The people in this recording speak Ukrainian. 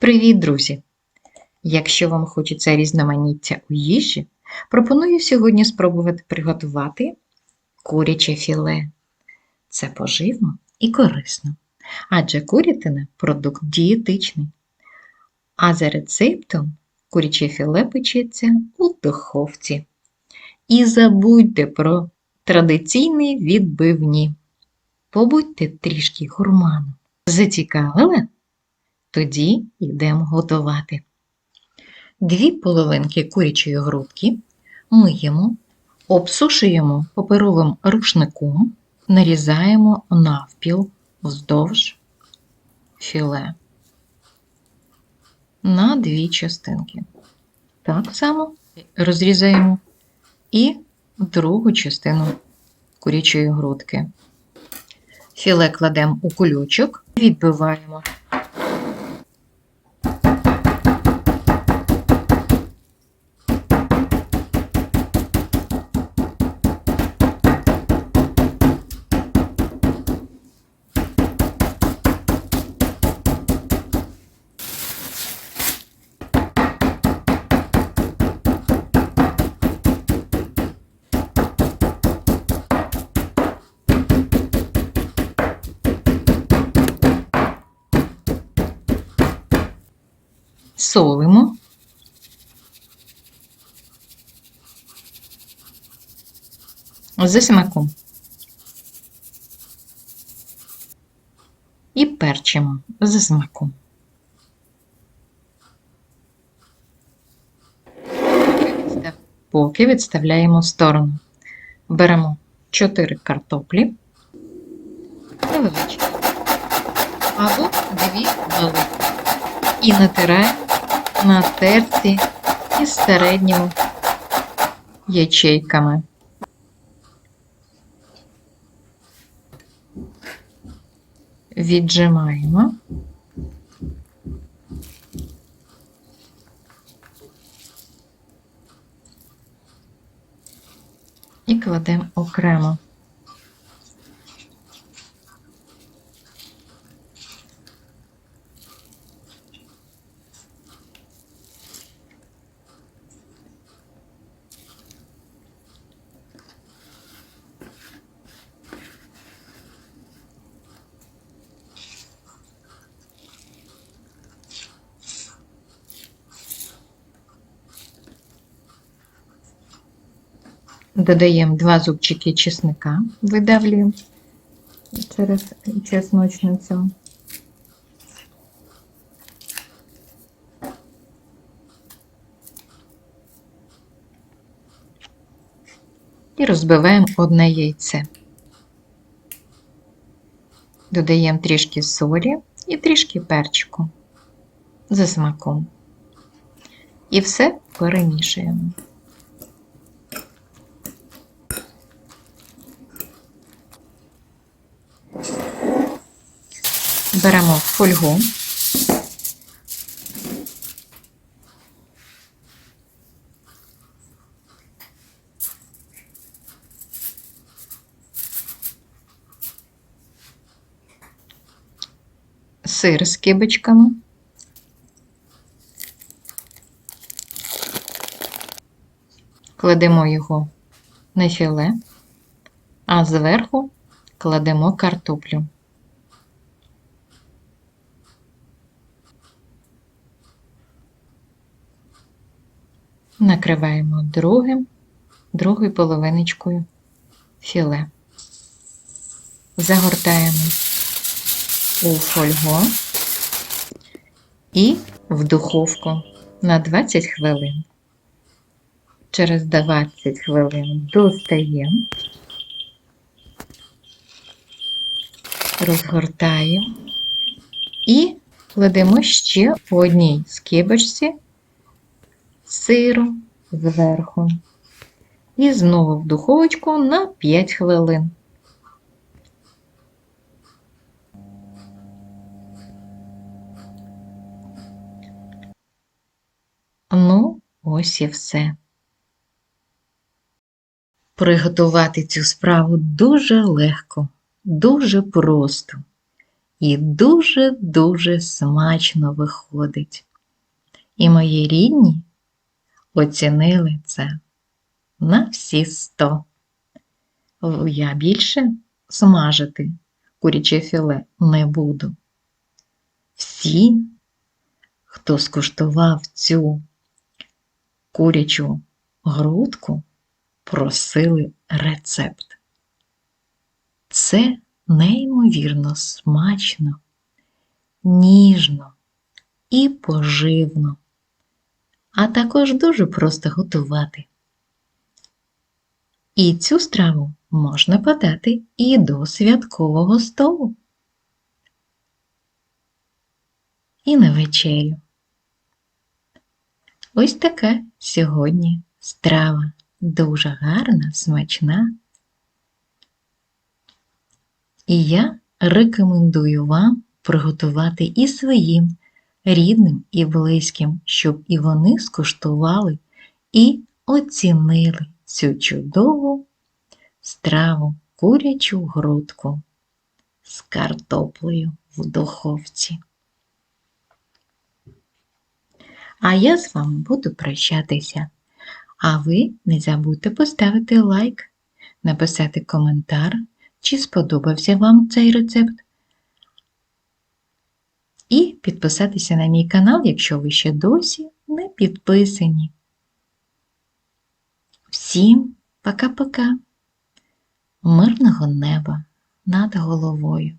Привіт, друзі! Якщо вам хочеться різноманіття у їжі, пропоную сьогодні спробувати приготувати куряче філе. Це поживно і корисно, адже курятина – продукт дієтичний. А за рецептом куряче філе печеться у духовці. І забудьте про традиційні відбивні. Побудьте трішки гурманом. Зацікавили? Тоді йдемо готувати. Дві половинки курячої грудки миємо, обсушуємо паперовим рушником, нарізаємо навпіл вздовж філе на дві частинки. Так само розрізаємо і другу частину курячої грудки. Філе кладемо у кульочок, відбиваємо солимо. За смаком. І перчимо за смаком. Поки відставляємо в сторону. Беремо 4 картоплі невеличкі або 2 великі і натираємо на терці із середніми ячейками. Віджимаємо. І кладемо окремо. Додаємо два зубчики чесника, видавлюємо через чесночницю. І розбиваємо одне яйце. Додаємо трішки солі і трішки перчику за смаком. І все перемішуємо. Беремо фольгу. Сир з кибочками. Кладемо його на філе, а зверху кладемо картоплю. Накриваємо другим, другою половиночкою філе. Загортаємо у фольгу і в духовку на 20 хвилин. Через 20 хвилин достаємо, розгортаємо і кладемо ще по одній скибочці сиру зверху. І знову в духовочку на 5 хвилин. Ну, ось і все. Приготувати цю справу дуже легко, дуже просто. і дуже-дуже смачно виходить. І мої рідні оцінили це на всі сто. Я більше смажити куряче філе не буду. Всі, хто скуштував цю курячу грудку, просили рецепт. Це неймовірно смачно, ніжно і поживно, а також дуже просто готувати. І цю страву можна подати і до святкового столу. І на вечерю. Ось така сьогодні страва дуже гарна, смачна. І я рекомендую вам приготувати і своїм рідним і близьким, щоб і вони скуштували і оцінили цю чудову страву курячу грудку з картоплею в духовці. А я з вами буду прощатися. А ви не забудьте поставити лайк, написати коментар, чи сподобався вам цей рецепт. І підписатися на мій канал, якщо ви ще досі не підписані. Всім пока-пока! Мирного неба над головою!